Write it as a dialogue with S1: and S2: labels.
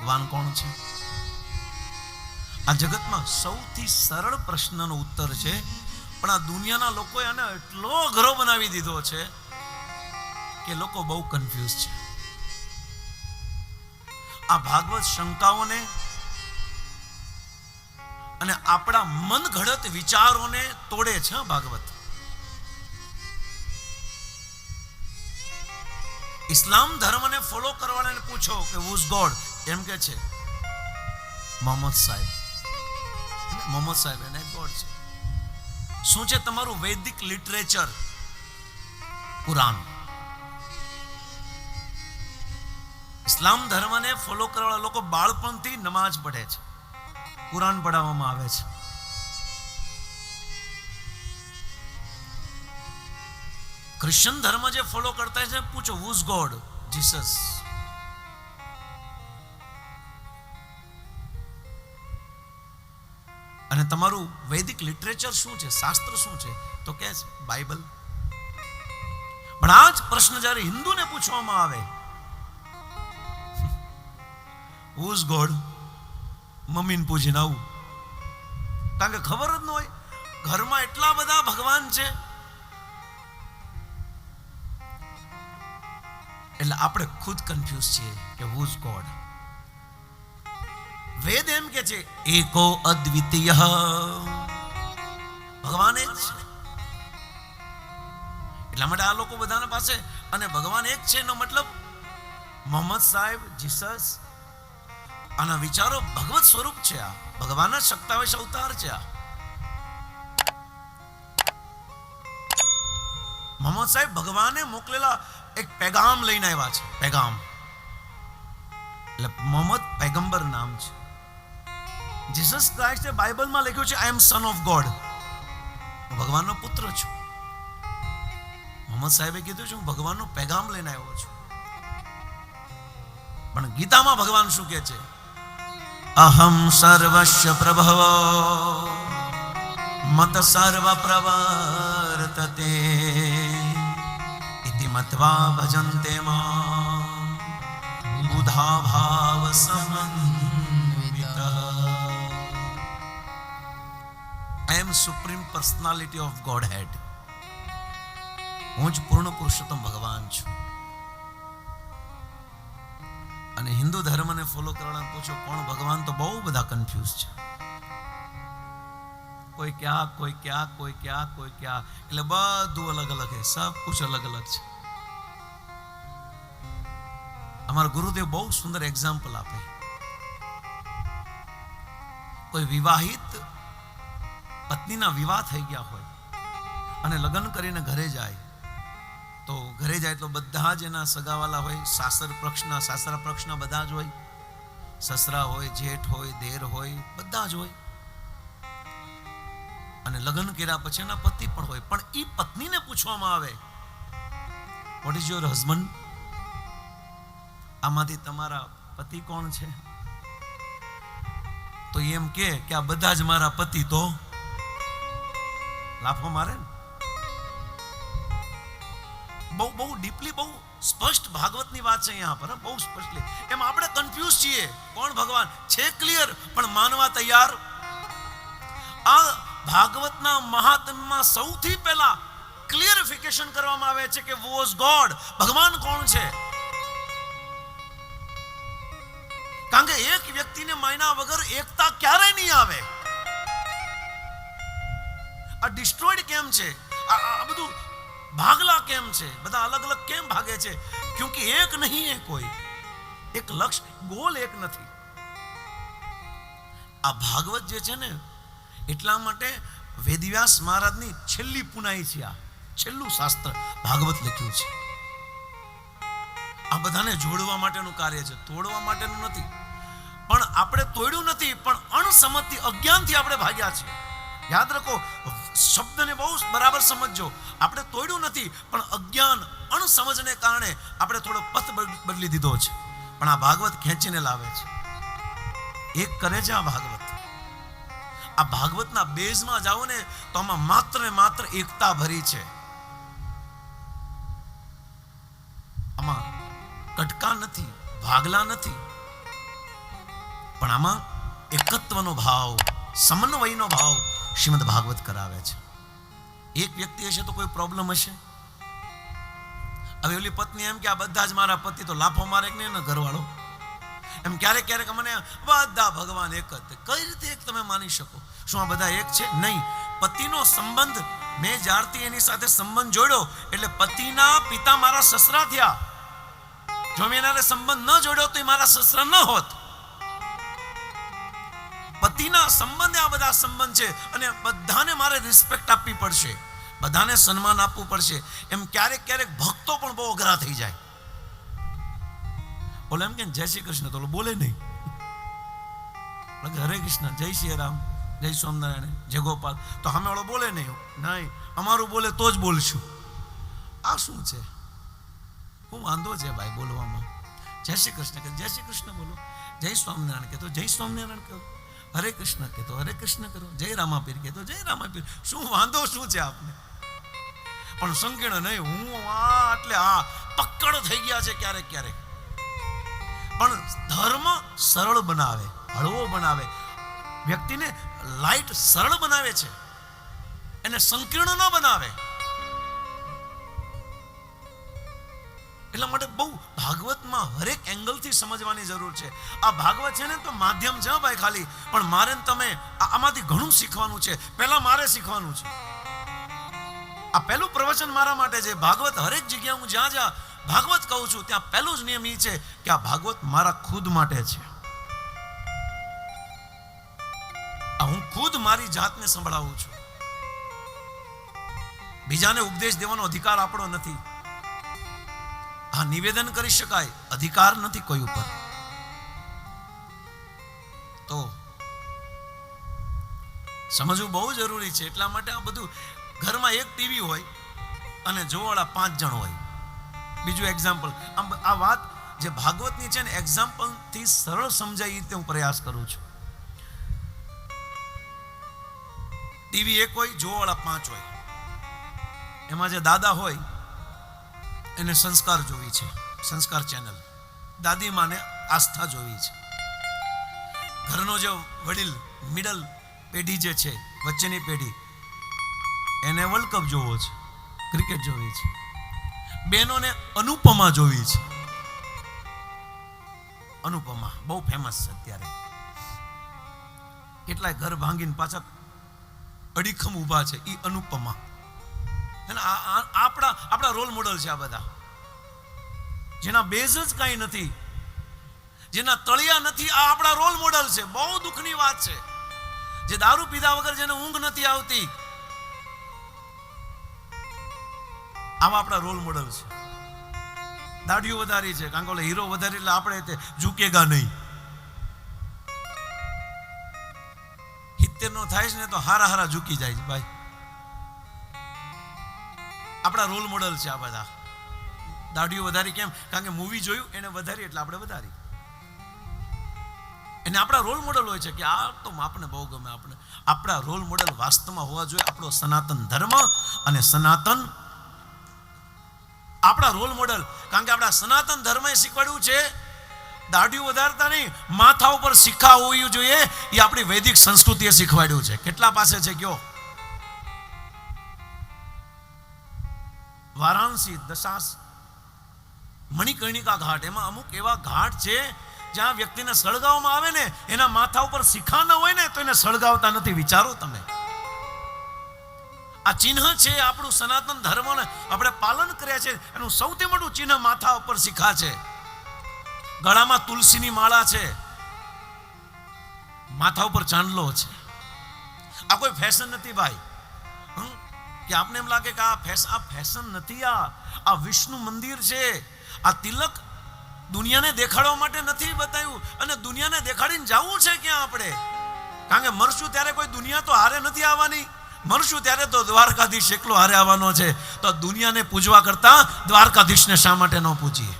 S1: ભગવાન કોણ છે? આ જગતમાં સૌથી સરળ પ્રશ્નનો ઉત્તર છે, પણ આ દુનિયાના લોકોએ આને એટલો ઘરો બનાવી દીધો છે કે લોકો બહુ કન્ફ્યુઝ છે. આ ભાગવત શંકાઓને અને આપણા મન ઘડત વિચારોને તોડે છે ભાગવત. ઇસ્લામ ધર્મને ફોલો કરવાને પૂછો કે વુઝ ગોડ એમ કે છે, મોહમ્મદ સાહેબ. મોહમ્મદ સાહેબ એને ગોડ છે. શું છે તમારું વૈદિક લિટરેચર? કુરાન. ઇસ્લામ ધર્મને ફોલો કરવાના લોકો બાળપણથી નમાજ પઢે છે. કુરાન પઢાવવામાં આવે છે. ક્રિશ્ચન ધર્મ જે ફોલો કરતા છે, પૂછો હુઝ ગોડ જીસસ તમારું વૈદિક લિટરેચર શું છે? શાસ્ત્ર શું છે? તો કે બાઇબલ પણ આ જ પ્રશ્ન જ્યારે હિન્દુને પૂછવામાં આવે હુઝ ગોડ મમ્મીને પૂછીને આવું. કારણ કે ખબર જ ન હોય, ઘરમાં એટલા બધા ભગવાન છે. એટલે આપણે ખુદ કન્ફ્યુઝ છીએ કે હુઝ ગોડ વેદ એમ કે છે, એકો અદ્વિતીય. ભગવાન એક છે. એટલા માટે આ લોકો બધાના પાસે, અને ભગવાન એક છે એનો મતલબ, મોહમ્મદ સાહેબ, જીસસ, આના વિચારો ભગવત સ્વરૂપ છે આ. ભગવાનના શક્તાવેશ અવતાર છે આ. મોહમ્મદ સાહેબ ભગવાને મોકલેલા એક પેગામ લઈને આવ્યા છે, પેગામ. એટલે મોહમ્મદ પેગંબર નામ છે. જીસસ ક્રાઇસ્ટે બાઇબલમાં લખ્યું છે આઈ એમ સન ઓફ ગોડ હું ભગવાનનો પુત્ર છું. મોહમ્મદ સાહેબે કીધું છે, હું ભગવાનનો પેગામ લઈને આવ્યો છું. પણ ગીતામાં ભગવાન શું કહે છે? અહમ સર્વસ્વ પ્રભવ, મત સર્વ પ્રવર્તતે ઇતિ મત્વા ભજન્તે મામ, બુધા ભાવ સમન્વિત I am supreme personality of Godhead હું જ પૂર્ણ પુરુષોત્તમ ભગવાન છું. અને હિન્દુ ધર્મને ફોલો કરવાના પૂછો કોણ? ભગવાન તો બહુ બધા કન્ફ્યુઝ છે. કોઈ ક્યાં કોઈ ક્યાં કોઈ ક્યાં કોઈ ક્યાં. એટલે બધું અલગ અલગ છે. સબ કુછ અલગ અલગ છે. અમારા ગુરુદેવ બહુ સુંદર એક્ઝામ્પલ આપે. કોઈ વિવાહિત પત્નીના વિવાહ થઈ ગયા હોય અને લગ્ન કરીને ઘરે જાય, તો ઘરે જાય તો બધા જ એના સગાવાલા હોય, સાસર પક્ષના, સાસરા પક્ષના બધા જ હોય, સસરા હોય, જેઠ હોય, દેર હોય, બધા જ હોય. અને લગ્ન કર્યા પછી એના પતિ પણ હોય, પણ એ પત્નીને પૂછવામાં આવે વોટ ઇઝ યોર હસબન્ડ આમાંથી તમારા પતિ કોણ છે? તો એમ કે આ બધા જ મારા પતિ તો લાફો મારે ને? બહુ બહુ ડીપલી બહુ સ્પષ્ટ ભાગવતની વાત છે અહીંયા પર બહુ સ્પષ્ટલી. એમ આપણે કન્ફ્યુઝ છીએ. કોણ ભગવાન? છે ક્લિયર પણ માનવા તૈયાર? આ ભાગવતના મહાત્મમાં સૌથી પહેલા ક્લિયરિફિકેશન કરવામાં આવે છે કે વોઝ ગોડ ભગવાન કોણ છે? કારણ કે એક વ્યક્તિને માયના વગર એકતા ક્યારેય નહીં આવે. આ ડિસ્ટ્રોઈડ કેમ છે? આ બધું ભાગલા કેમ છે? બધા અલગ અલગ કેમ ભાગે છે? ક્યોંકि એક નહીં એ કોઈ. એક લક્ષ્ય ગોલ એક નથી. આ ભાગવત જે છે ને, એટલા માટે વેદવ્યાસ મહારાજની છેલ્લી પુનાઈ છે આ. છેલ્લું શાસ્ત્ર ભાગવત લખ્યું છે. આ બધાને જોડવા માટેનું કાર્ય છે. તોડવા માટેનું નથી. પણ આપણે તોડ્યું નથી, પણ અણસમતિ અજ્ઞાનથી આપણે ભાગ્યા છીએ. યાદ રાખો, શબ્દને બહુ બરાબર સમજજો. આપણે તોડ્યું નથી, પણ અજ્ઞાન, અણસમજને કારણે આપણે થોડો પથ બદલી દીધો છે. પણ આ ભાગવત ખેંચીને લાવે છે. એક કરે છે આ ભાગવત. આ ભાગવતના બેઝમાં જાઓ ને, તો આમાં માત્ર ને માત્ર એકતા ભરી છે. આમાં કટકા નથી, ભાગલા નથી. પણ આમાં એકત્વનો ભાવ, સમન્વયનો ભાવ શ્રીમદ ભાગવત કરાવે છે. એક વ્યક્તિ હશે તો કોઈ પ્રોબ્લેમ હશે? હવે ઓલી પત્ની એમ કે, આ બધા જ મારા પતિ તો લાફો મારે કે નહીં ઘરવાળો? એમ ક્યારેક ક્યારેક મને બધા ભગવાન એક જ કઈ રીતે એક તમે માની શકો? શું આ બધા એક છે? નહીં. પતિનો સંબંધ, મેં જ્યારથી એની સાથે સંબંધ જોડ્યો, એટલે પતિના પિતા મારા સસરા થયા. જો મેં એના સંબંધ ન જોડ્યો તો એ મારા સસરા ન હોત. પતિના સંબંધે આ બધા સંબંધ છે અને બધાને મારે રિસ્પેક્ટ આપવી પડશે. બધાને સન્માન આપવું પડશે. એમ ક્યારેક ક્યારેક ભક્તો પણ બહુ અઘરા થઈ જાય. બોલે એમ કે જય શ્રી કૃષ્ણ. તો બોલે નહીં. હરે કૃષ્ણ, જય શ્રી રામ જય સ્વામિનારાયણ, જય ગોપાલ. તો અમે વાળો બોલે નહીં. નહીં, અમારું બોલે તો જ બોલશું. આ શું છે? હું વાંધો છે ભાઈ બોલવામાં? જય શ્રી કૃષ્ણ કે, જય શ્રી કૃષ્ણ બોલો. જય સ્વામિનારાયણ કે તો જય સ્વામિનારાયણ કહો. હરે કૃષ્ણ કે તો હરે કૃષ્ણ કરો, જય રામાપીર કે તો જય રામાપીર શું વાંધો, શું છે આપને? પણ સંકીર્ણ નહીં, હું આ એટલે આ પક્કડ થઈ ગયા છે ક્યારેક ક્યારેક. પણ ધર્મ સરળ બનાવે, હળવો બનાવે. વ્યક્તિને લાઈટ સરળ બનાવે છે. એને સંકીર્ણ ન બનાવે. એટલા માટે બહુ ભાગવતમાં હરેક એંગલથી સમજવાની જરૂર છે. આ ભાગવત છે ને તો માધ્યમ છે ભાઈ ખાલી. પણ મારે તમે આમાંથી ઘણું શીખવાનું છે. પહેલા મારે શીખવાનું છે. આ પહેલું પ્રવચન મારા માટે છે. ભાગવત હરેક જગ્યા હું જ્યાં જ્યાં ભાગવત કહું છું, ત્યાં પહેલું જ નિયમ એ છે કે આ ભાગવત મારા ખુદ માટે છે. હું ખુદ મારી જાતને સંભળાવું છું. બીજાને ઉપદેશ દેવાનો અધિકાર આપણો નથી. આ નિવેદન કરી શકાય, અધિકાર નથી કોઈ ઉપર. તો સમજવું બહુ જરૂરી છે, એટલા માટે આ બધું ઘરમાં એક ટીવી હોય અને જોવાળા પાંચ જણ હોય. બીજું એક્ઝામ્પલ આમ આ વાત જે ભાગવતની છે ને એક્ઝામ્પલથી સરળ સમજાય એ રીતે હું પ્રયાસ કરું છું. ટીવી એક હોય જોવાળા પાંચ હોય. એમાં જે દાદા હોય એને સંસ્કાર જોવી છે, સંસ્કાર ચેનલ. દાદીમાને આસ્થા જોવી છે. ઘરનો જે વડીલ મિડલ પેઢી જે છે, વચ્ચેની પેઢી, એને વર્લ્ડ કપ જોવો છે ક્રિકેટ જોવી છે. બહેનોને અનુપમા જોવી છે. અનુપમા બહુ ફેમસ છે અત્યારે. કેટલાય ઘર ભાંગીને પાછા અડીખમ ઊભા છે એ અનુપમા. આપણા આપણા રોલ મોડલ છે આ બધા. જેના બેઝ જ કાંઈ નથી. જેના તળિયા નથી, આ આપણા રોલ મોડલ છે. બહુ દુઃખની વાત છે. જે દારૂ પીધા વગર જેને ઊંઘ નથી આવતી. આવા આપણા રોલ મોડલ છે. દાઢીઓ વધારી છે. કારણ કે હીરો વધારી એટલે આપણે તે ઝૂકેગા નહીં. હિત્તેર નો થાય છે ને તો હારા હારા ઝૂકી જાય છે. ભાઈ આપણા રોલ મોડલ છે આ બધા. દાઢીઓ વધારી કેમ? કારણ કે મૂવી જોયું, એને વધારી એટલે આપણે વધારી. એને આપણા રોલ મોડલ હોય છે કે આ તો આપને બહુ ગમે આપણે. આપણા રોલ મોડલ વાસ્તવમાં હોવા જોઈએ આપણો સનાતન ધર્મ અને સનાતન આપણા રોલ મોડલ કારણ કે આપણા સનાતન ધર્મએ શીખવાડ્યું છે, દાઢીઓ વધારતા નહીં, માથા ઉપર શિખા હોવી જોઈએ, એ આપણી વૈદિક સંસ્કૃતિએ શીખવાડ્યું છે. કેટલા પાસે છે કયો? વારાણસી, દશાસ, મણિકર્ણિકા ઘાટ. એમાં અમુક એવા ઘાટ છે જ્યાં વ્યક્તિને સળગાવવામાં આવે ને, એના માથા ઉપર શિખા ન હોય ને, તો એને સળગાવતા નથી. વિચારો તમે. આ ચિહ્ન છે આપણું સનાતન ધર્મને આપણે પાલન કર્યા છે. એનું સૌથી મોટું ચિહ્ન માથા ઉપર શિખા છે. ગળામાં તુલસીની માળા છે. માથા ઉપર ચાંદલો છે. આ કોઈ ફેશન નથી ભાઈ. હં? કે આપને એમ લાગે કે આ ફેશન આ ફેશન નથી, આ આ વિષ્ણુ મંદિર છે. આ તિલક દુનિયાને દેખાડવા માટે નથી બતાવ્યું અને દુનિયાને દેખાડીને જવું છે ક્યાં આપણે? કારણ કે મરશું ત્યારે કોઈ દુનિયા તો હારે નથી આવવાની. મરશું ત્યારે તો દ્વારકાધીશ એકલો હારે આવવાનો છે. તો દુનિયાને પૂજવા કરતા દ્વારકાધીશને શા માટે ન પૂજીએ?